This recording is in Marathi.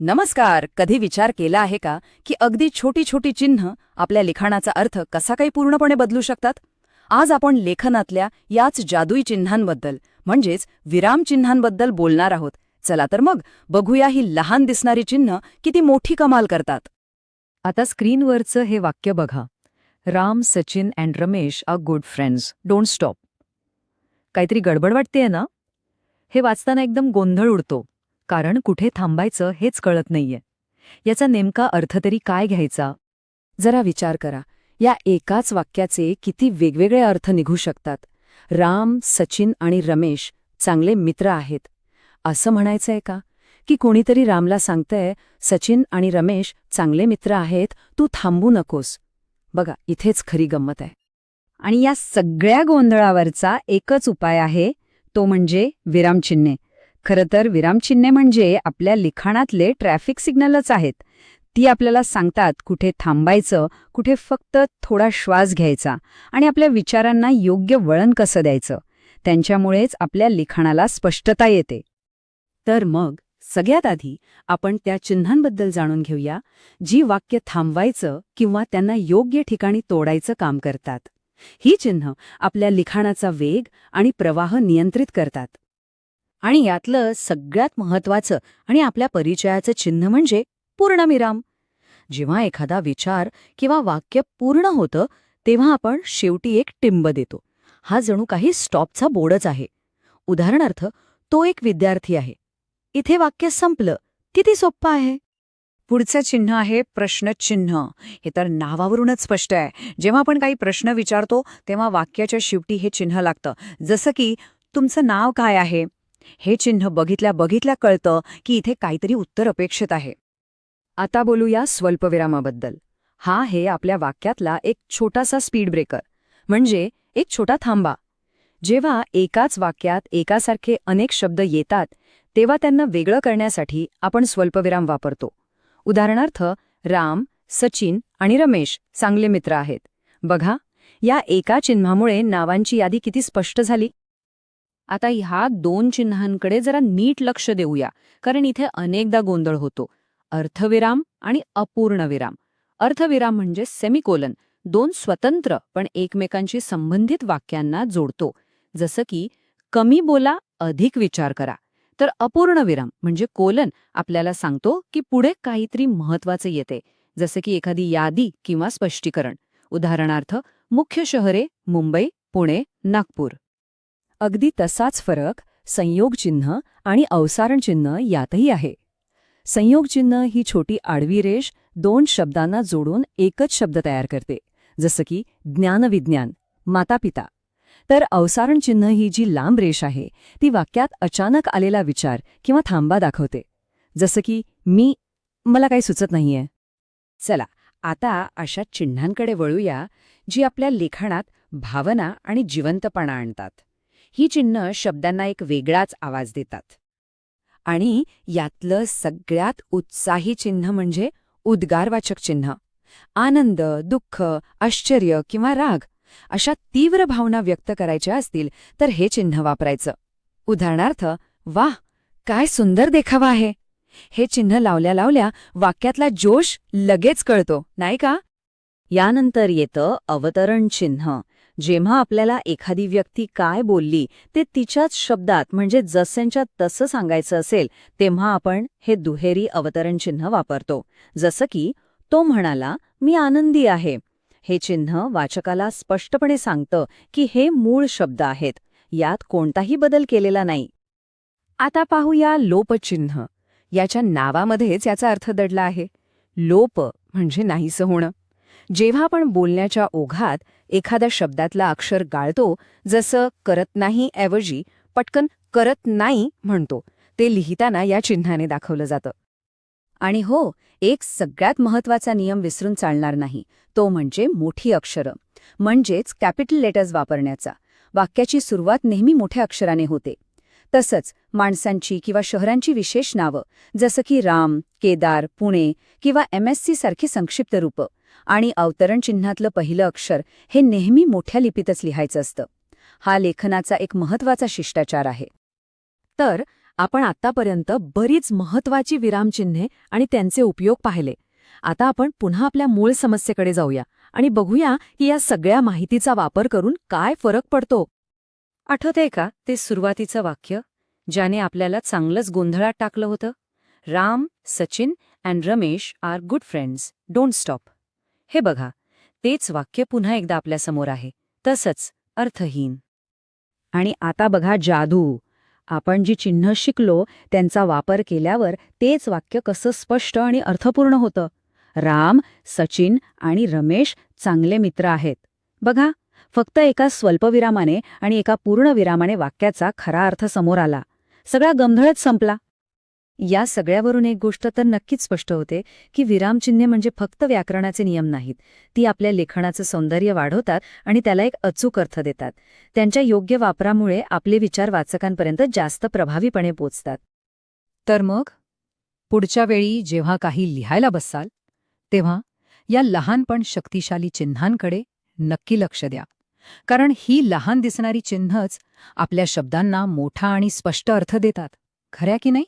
नमस्कार कधी विचार केला आहे का की अगदी छोटी छोटी चिन्ह आपल्या लिखाणाचा अर्थ कसा काही पूर्णपणे बदलू शकतात? आज आपण लेखनातल्या याच जादुई चिन्हांबद्दल म्हणजेच विरामचिन्हांबद्दल बोलणार आहोत. चला तर मग बघूया ही लहान दिसणारी चिन्ह किती मोठी कमाल करतात. आता स्क्रीनवरचं हे वाक्य बघा. Ram Sachin and Ramesh are good friends. Don't stop. काहीतरी गडबड वाटतेय ना? हे वाचताना एकदम गोंधळ उडतो. कारण कुठे थांबायचं हेच कळत नाहीये. याचा नेमका अर्थ तरी काय घ्यायचा? जरा विचार करा. या एकाच वाक्याचे किती वेगवेगळे अर्थ निघू शकतात. राम सचिन आणि रमेश चांगले मित्र आहेत. असं म्हणायचंय का? की कोणीतरी रामला सांगतंय सचिन आणि रमेश चांगले मित्र आहेत तू थांबू नकोस. बघा इथेच खरी गंमत आहे. आणि या सगळ्या गोंधळावरचा एकच उपाय आहे तो म्हणजे विरामचिन्हे. खरं तर विरामचिन्हे म्हणजे आपल्या लिखाणातले ट्रॅफिक सिग्नलच आहेत. ती आपल्याला सांगतात कुठे थांबायचं कुठे फक्त थोडा श्वास घ्यायचा आणि आपल्या विचारांना योग्य वळण कसं द्यायचं. त्यांच्यामुळेच आपल्या लिखाणाला स्पष्टता येते. तर मग सगळ्यात आधी आपण त्या चिन्हांबद्दल जाणून घेऊया जी वाक्य थांबवायचं किंवा त्यांना योग्य ठिकाणी तोडायचं काम करतात. ही चिन्ह आपल्या लिखाणाचा वेग आणि प्रवाह नियंत्रित करतात. आणि यातलं सगळ्यात महत्वाचं आणि आपल्या परिचयाचं चिन्ह म्हणजे पूर्णविराम जेव्हा एखादा विचार किंवा वाक्य पूर्ण होतं तेव्हा आपण शेवटी एक टिंब देतो. हा जणू काही स्टॉपचा बोर्डच आहे. उदाहरणार्थ तो एक विद्यार्थी आहे. इथे वाक्य संपलं. किती सोप्पं आहे? पुढचं चिन्ह आहे प्रश्नचिन्ह. हे तर नावावरूनच स्पष्ट आहे. जेव्हा आपण काही प्रश्न विचारतो तेव्हा वाक्याच्या शेवटी हे चिन्ह लागतं. जसं की तुमचं नाव काय आहे? हे चिन्ह बघितल्या बघितल्या कळतं की इथे काहीतरी उत्तर अपेक्षित आहे. आता बोलूया स्वल्पविरामाबद्दल. हा हे आपल्या वाक्यातला एक छोटासा स्पीड ब्रेकर म्हणजे एक छोटा थांबा. जेव्हा एकाच वाक्यात एकासारखे अनेक शब्द येतात तेव्हा त्यांना वेगळं करण्यासाठी आपण स्वल्पविराम वापरतो. उदाहरणार्थ राम सचिन आणि रमेश चांगले मित्र आहेत. बघा या एका चिन्हामुळे नावांची यादी किती स्पष्ट झाली. आता ह्या दोन चिन्हांकडे जरा नीट लक्ष देऊया कारण इथे अनेकदा गोंधळ होतो. अर्थविराम आणि अपूर्णविराम. अर्थविराम म्हणजे सेमिकोलन दोन स्वतंत्र पण एकमेकांशी संबंधित वाक्यांना जोडतो. जसं की कमी बोला अधिक विचार करा. तर अपूर्णविराम म्हणजे कोलन आपल्याला सांगतो की पुढे काहीतरी महत्त्वाचे येते. जसं की एखादी यादी किंवा स्पष्टीकरण. उदाहरणार्थ मुख्य शहरे मुंबई पुणे नागपूर. अगदी तसाच फरक संयोगचिन्ह आणि अवसारणचिन्ह यातही आहे. संयोगचिन्ह ही छोटी आडवी रेष दोन शब्दांना जोडून एकच शब्द तयार करते जसं की ज्ञानविज्ञान मातापिता. तर अवसारणचिन्ह ही जी लांब रेष आहे ती वाक्यात अचानक आलेला विचार किंवा थांबा दाखवते जसं की मी मला काही सुचत नाहीये. चला आता अशा चिन्हांकडे वळूया जी आपल्या लिखाणात भावना आणि जिवंतपणा आणतात. ही चिन्ह शब्दांना एक वेगळाच आवाज देतात. आणि यातलं सगळ्यात उत्साही चिन्ह म्हणजे उद्गारवाचक चिन्ह. आनंद दुःख आश्चर्य किंवा राग अशा तीव्र भावना व्यक्त करायच्या असतील तर हे चिन्ह वापरायचं. उदाहरणार्थ वाह काय सुंदर देखावा आहे. हे चिन्ह लावल्या लावल्या वाक्यातला जोश लगेच कळतो नाही का? यानंतर येतं अवतरण चिन्ह. जेव्हा आपल्याला एखादी व्यक्ती काय बोलली ते तिच्याच शब्दात म्हणजे जसेंच्या तसं सांगायचं असेल तेव्हा आपण हे दुहेरी अवतरण चिन्ह वापरतो. जसं की तो म्हणाला मी आनंदी आहे. हे चिन्ह वाचकाला स्पष्टपणे सांगतं की हे मूळ शब्द आहेत. यात कोणताही बदल केलेला नाही. आता पाहूया लोपचिन्ह याच्या नावामध्येच याचा अर्थ दडला आहे. लोप म्हणजे नाहीसं होणं. जेव्हा आपण बोलण्याच्या ओघात एखाद्या शब्दातला अक्षर गाळतो जसं करत नाही ऐवजी पटकन करत नाही म्हणतो ते लिहिताना या चिन्हाने दाखवलं जातं. आणि हो एक सगळ्यात महत्त्वाचा नियम विसरून चालणार नाही तो म्हणजे मोठी अक्षरं म्हणजेच कॅपिटल लेटर्स वापरण्याचा. वाक्याची सुरुवात नेहमी मोठ्या अक्षराने होते. तसंच माणसांची किंवा शहरांची विशेष नावं जसं की राम केदार पुणे किंवा एम सारखी संक्षिप्त रूपं आणि अवतरण चिन्हातलं पहिलं अक्षर हे नेहमी मोठ्या लिपीतच लिहायचं असतं. हा लेखनाचा एक महत्त्वाचा शिष्टाचार आहे. तर आपण आतापर्यंत बरीच महत्वाची विरामचिन्हे आणि त्यांचे उपयोग पाहिले. आता आपण पुन्हा आपल्या मूळ समस्येकडे जाऊया आणि बघूया की या सगळ्या माहितीचा वापर करून काय फरक पडतो. आठवतंय का ते सुरुवातीचं वाक्य? ज्याने आपल्याला चांगलंच गोंधळात टाकलं होतं? Ram Sachin and Ramesh are good friends. Don't stop. हे बघा तेच वाक्य पुन्हा एकदा आपल्यासमोर आहे. तसंच अर्थहीन. आणि आता बघा जादू. आपण जी चिन्ह शिकलो त्यांचा वापर केल्यावर तेच वाक्य कसं स्पष्ट आणि अर्थपूर्ण होतं. राम सचिन आणि रमेश चांगले मित्र आहेत. बघा फक्त एका स्वल्पविरामाने आणि एका पूर्ण विरामाने वाक्याचा खरा अर्थ समोर आला. सगळा गंधळच संपला. या सगळ्यावरून एक गोष्ट तर नक्कीच स्पष्ट होते की विरामचिन्हे म्हणजे फक्त व्याकरणाचे नियम नाहीत. ती आपल्या लेखनाचं सौंदर्य वाढवतात आणि त्याला एक अचूक अर्थ देतात. त्यांच्या योग्य वापरामुळे आपले विचार वाचकांपर्यंत जास्त प्रभावीपणे पोचतात. तर मग? पुढच्या वेळी जेव्हा काही लिहायला बसाल तेव्हा या लहान पण शक्तिशाली चिन्हांकडे नक्की लक्ष द्या. कारण ही लहान दिसणारी चिन्हच आपल्या शब्दांना मोठा आणि स्पष्ट अर्थ देतात. खऱ्या की नाही?